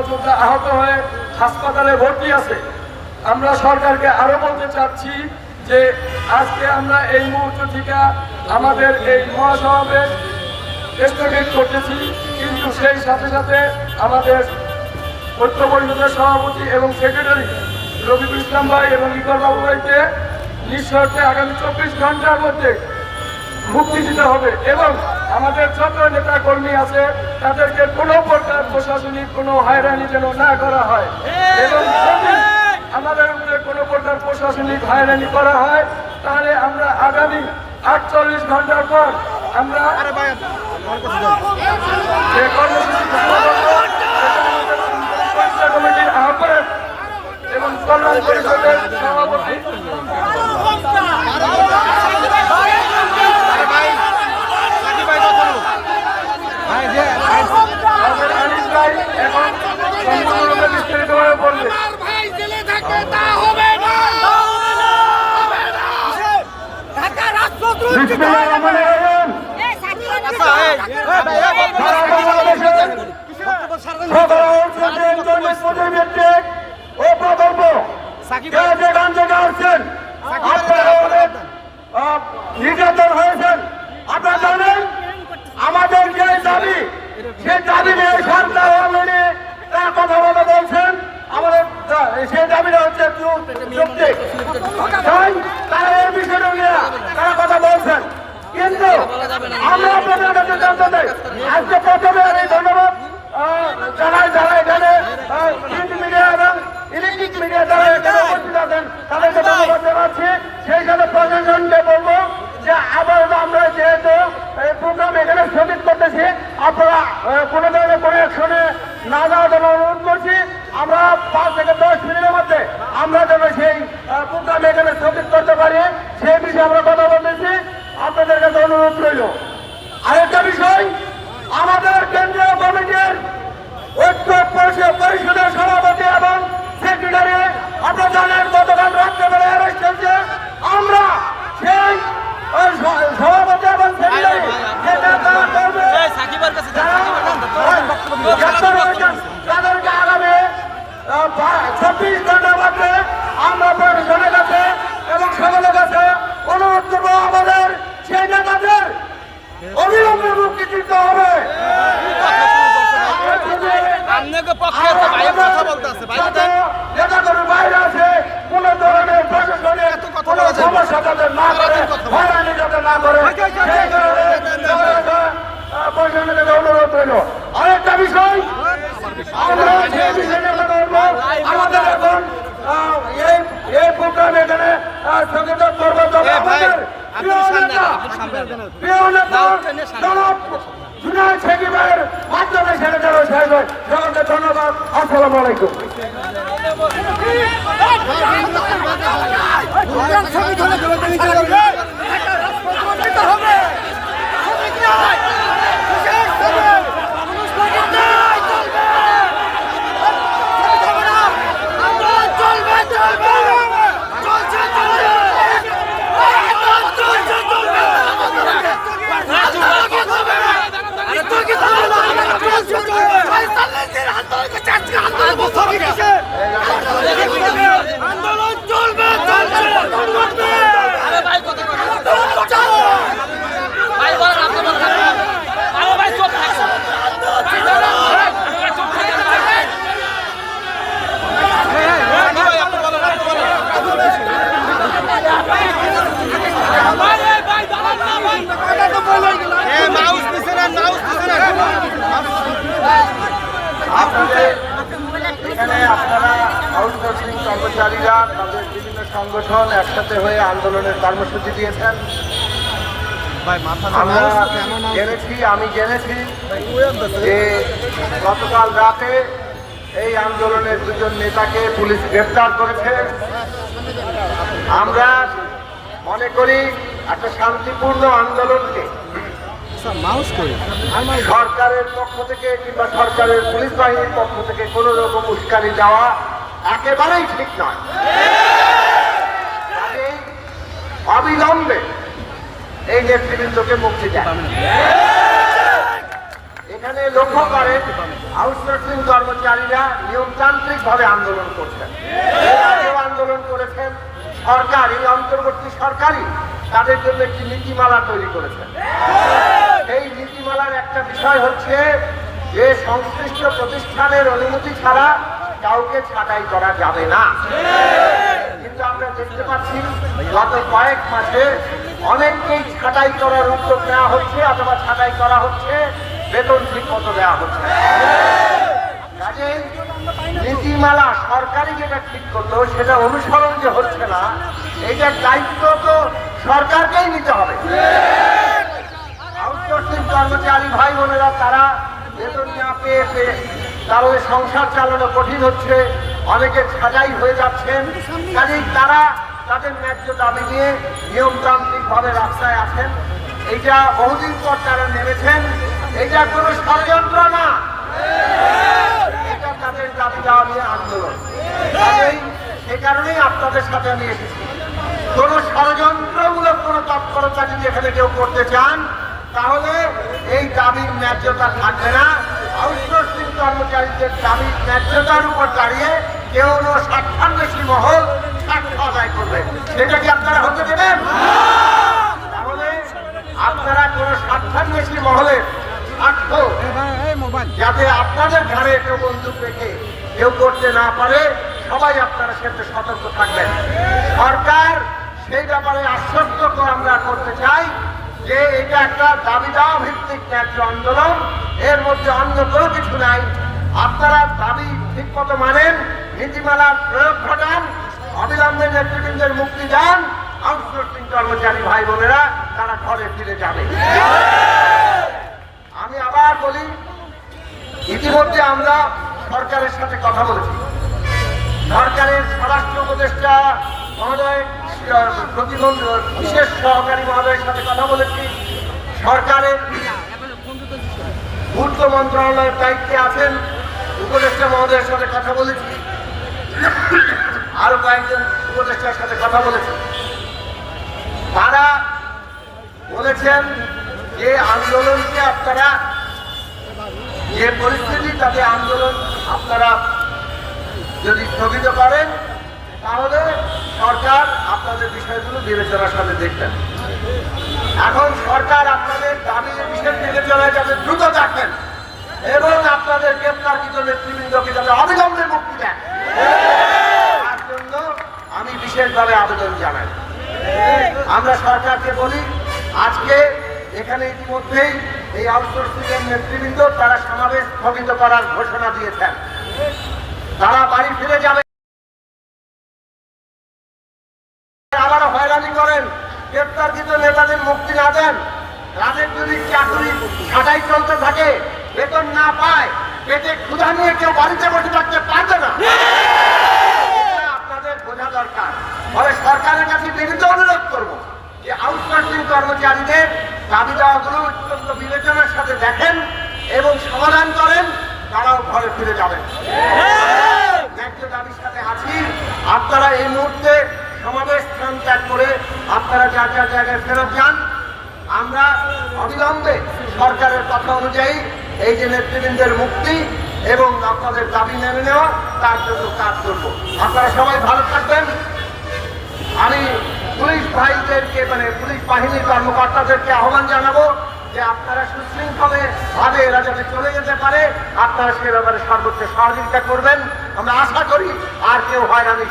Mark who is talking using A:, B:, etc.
A: সহযোদ্ধা আহত হয়ে হাসপাতালে ভর্তি আছে। আমরা সরকারকে আরও বলতে চাচ্ছি যে আজকে আমরা এই মুহূর্ত থেকে আমাদের এই মহাসমাবেশ স্থগিত করতেছি। কিন্তু সেই সাথে সাথে আমাদের ঐক্য পরিষদের সভাপতি এবং সেক্রেটারি রবিকুল ইসলাম ভাই এবং ইকর বাবু ভাইকে নিঃশর্তে আগামী চব্বিশ ঘণ্টার মধ্যে মুক্তি দিতে হবে এবং আমাদের যত নেতা কর্মী আছে তাদেরকে কোনো প্রকার প্রশাসনিক কোনো হয়রানি যেন না করা হয়। এবং যদি আমাদের উপরে কোনো প্রকার প্রশাসনিক হয়রানি করা হয় তাহলে আমরা আগামী আটচল্লিশ ঘণ্টার পর আমরা যে কর্মসূচি কমিটির আহ্বায়ক এবং কল্যাণ পরিষদের সভাপতি আমাদের আনিস ভাই এখন সম্পূর্ণরূপে বিস্তারিতভাবে বলবে
B: আমার ভাই জেলে থাকে তা হবে না হবে না ঢাকা রাষ্ট্রদ্রোহ
A: বিসমিল্লাহির রহমানির রহিম। সারা বাংলাদেশের সকল অঞ্চলের প্রতিনিধিত্বের ও প্রকল্প কে যেখান থেকে আসছেন আপনারা জানেন আমাদের যে দাবি সে দাবি নিয়ে সরকার অলরেডি তারা কথা বলে বলছেন আমাদের দা- সেই দাবিটা হচ্ছে চুপ- চুক্তি তাই তারা এই বিষয়টা নিয়ে তারা কথা বলছেন কিন্তু আমরা আজকে প্রথমে আমি ধন্যবাদ জানাই যারা এখানে মিডিয়া এবং ইলেকট্রিক মিডিয়া যারা এখানে উপস্থিত আছেন সেই সাথে প্রশাসনকে বলব যে আবার আমরা যেহেতু প্রোগ্রাম এখানে স্থগিত করতেছি, আপনারা কোনো ধরনের কোনো অ্যাকশনে না যাওয়ার জন্য অনুরোধ করছি। আমরা পাঁচ থেকে দশ মিনিটের মধ্যে আমরা যেন সেই প্রোগ্রাম এখানে স্থগিত করতে পারি, সেই বিষয়ে আমরা কথা বলতেছি। আপনাদের কাছে অনুরোধ রইল। আরেকটা বিষয় আমাদের কেন্দ্রীয় কমিটির ঐক্য পরিষদ- পরিষদের সভাপতি এবং সেক্রেটারি আপনারা জানেন গতকাল রাত্রেবেলা অ্যারেস্ট হয়েছে আমরা সেই ওই স- সভাপতি এবং সেক্রেটারি যেটা তারা করবে
C: সাকিবের কাছে
A: যারা গ্রেপ্তার হয়েছেন, তাদেরকে আগামী চব্বিশ ঘণ্টার মধ্যে আমরা প্রশাসনের কাছে এবং সকলের কাছে অনুরোধ করব আমাদের সেই নেতাদের অবিলম্বে মুক্তি দিতে হবে
C: আপনাকে পক্ষে একটা ভাইয়ের কথা বলতে আছে বাইরে দেন।
A: নেতাদের বাইরে আছে কোন ধরনের প্রশাসনের কোন সমস্যা যাতে না করে হয়রানি যাতে না করে সেই কারণে প্রশাসনের কাছে অনুরোধ রইল আরেকটা বিষয় আমরা যে বিষয়টা কথা বলব আমাদের এখন আহ, এই এই প্রোগ্রাম এখানে আহ, স্থগিত করব তবে
C: এ ভাই,
A: আমাদের
C: আপনি
A: প্রিয়
C: সামনে
A: নেতা,
C: আসেন, আপনি সামনে
A: জুনায়দ সাকিবের মাধ্যমে সকলকে ধন্যবাদ আসসালামু আলাইকুম।
B: চলবে
A: এখানে আপনারা আউটসোর্সিং কর্মচারীরা তাদের বিভিন্ন সংগঠন একসাথে হয়ে আন্দোলনের কর্মসূচি দিয়েছেন। আমরা জেনেছি আমি জেনেছি যে গতকাল রাতে এই আন্দোলনের দুজন নেতাকে পুলিশ গ্রেপ্তার করেছে। আমরা মনে করি একটা শান্তিপূর্ণ আন্দোলনকে সরকারের পক্ষ থেকে কিংবা সরকারের পুলিশ বাহিনীর পক্ষ থেকে কোন রকম উস্কানি দেওয়া একেবারেই ঠিক নয়। অবিলম্বে এই নেতৃবৃন্দকে মুক্তি দেয়
B: এখানে লক্ষ্য করেন আউটসোর্সিং কর্মচারীরা নিয়মতান্ত্রিক ভাবে আন্দোলন করছেন। আন্দোলন করেছেন, সরকার অন্তর্বর্তী সরকারই তাদের জন্য একটি নীতিমালা তৈরি করেছেন। এই নীতিমালার একটা বিষয় হচ্ছে যে সংশ্লিষ্ট প্রতিষ্ঠানের অনুমতি ছাড়া কাউকে ছাঁটাই করা যাবে না। কিন্তু আমরা দেখতে পাচ্ছি, গত কয়েক মাসে অনেককেই ছাঁটাই করার উদ্যোগ নেওয়া হচ্ছে অথবা ছাঁটাই করা হচ্ছে, বেতন ঠিক মতো দেওয়া হচ্ছে নীতিমালা সরকারি যেটা ঠিক করল, সেটা অনুসরণ যে হচ্ছে না, এইটার দায়িত্ব তো সরকারকেই নিতে হবে। কর্মচারী ভাই বোনেরা, তারা বেতন না পেয়ে পেয়ে তাহলে সংসার চালানো কঠিন হচ্ছে, অনেকে ছাজাই হয়ে যাচ্ছেন। কাজেই তারা তাদের ন্যায্য দাবি নিয়ে নিয়মতান্ত্রিকভাবে রাস্তায় আছেন। এইটা বহুদিন পর তারা নেমেছেন। এটা কোনো ষড়যন্ত্র না। এটা তাদের দাবি দেওয়া নিয়ে আন্দোলন। সে কারণেই আপনাদের সাথে আমি এসেছি। কোন ষড়যন্ত্রমূলক কোন তৎপরতা যদি এখানে কেউ করতে চান তাহলে এই দাবির ন্যায্যতা থাকবে না। আউটসোর্সিং কর্মচারীদের দাবির ন্যায্যতার উপর দাঁড়িয়ে কেউ স্বার্থান্বেষী মহল স্বার্থ আদায় করবে। সেটা কি আপনারা হতে দেবেন? তাহলে আপনারা কোন স্বার্থান্বেষী মহলের স্বার্থ যাতে আপনাদের ঘরে কেউ বন্দুক রেখে কেউ করতে না পারে। সবাই আপনারা সেটা সতর্ক থাকবেন। সরকার সেই ব্যাপারে আশ্বস্ত আমরা করতে চাই। যে এটা একটা দাবি ভিত্তিক ন্যায্য আন্দোলন, এর মধ্যে অন্য কোনো কিছু নাই। আপনারা দাবি ঠিক মতো মানেন নীতিমালার প্রয়োগ ঘটান, অবিলম্বে নেতৃবৃন্দের মুক্তি দেন। আউটসোর্সিং কর্মচারী ভাই বোনেরা, তারা ঘরে ফিরে যাবে। আমি আবার বলি, ইতিমধ্যে আমরা সরকারের সাথে কথা বলেছি। সরকারের স্বরাষ্ট্র উপদেষ্টা মহোদয় প্রতিমন্ত্রী বিশেষ সহকারী মহোদয়ের সাথে কথা বলেছি। সরকারের পূর্ত মন্ত্রণালয়ের দায়িত্বে আছেন, উপদেষ্টা মহোদয়ের সাথে কথা বলেছি। আরও কয়েকজন উপদেষ্টার সাথে কথা বলেছি। তারা বলেছেন যে আন্দোলনকে আপনারা, যে পরিস্থিতি তাতে আন্দোলন আপনারা যদি স্থগিত করেন, তাহলে সরকার আপনাদের বিষয়গুলো বিবেচনার সাথে দেখবেন। এখন সরকার আপনাদের দাবি বিষয় বিবেচনায় যাতে দ্রুত থাকবেন এবং আপনাদের গ্রেপ্তারকৃত নেতৃবৃন্দকে যাতে অবিলম্বে মুক্তি দেন। আমি বিশেষভাবে আবেদন জানাই। আমরা সরকারকে বলি, আজকে এখানে ইতিমধ্যেই এই আউটসোর্সিংয়ের নেতৃবৃন্দ তারা সমাবেশ স্থগিত করার ঘোষণা দিয়েছেন। তারা বাড়ি ফিরে যাবে আবারও হয়রানি করেন গ্রেপ্তারকৃত নেতাদের মুক্তি না দেন তাদের যদি চাকরি ছাটাই চলতে থাকে বেতন না পায় পেটে ক্ষুধা নিয়ে কেউ বাড়িতে বসে থাকতে পারবে না। আপনাদের বোঝা দরকার। ফলে সরকারের কাছে বিনীত অনুরোধ করব যে আউটসোর্সিং কর্মচারীদের দাবি দেওয়াগুলো অত্যন্ত বিবেচনার সাথে দেখেন এবং সমাধান করেন তারাও ঘরে ফিরে যাবেন। ন্যায্য দাবির সাথে আছি আপনারা এই মুহূর্তে সমাবেশ স্থান ত্যাগ করে আপনারা যার যার জায়গায় ফেরত যান, আমরা অবিলম্বে সরকারের কথা অনুযায়ী এই যে নেতৃবৃন্দের মুক্তি এবং আপনাদের দাবি মেনে নেওয়া, তার জন্য কাজ করব। আপনারা সবাই ভালো থাকবেন। আমি পুলিশ ভাইদেরকে মানে পুলিশ বাহিনীর কর্মকর্তাদেরকে আহ্বান জানাব যে আপনারা সুশৃঙ্খলে ভাবে এরা যাতে চলে যেতে পারে। আপনারা সে ব্যাপারে সর্বোচ্চ সহযোগিতা করবেন। আমরা আশা করি আর কেউ হয়রানি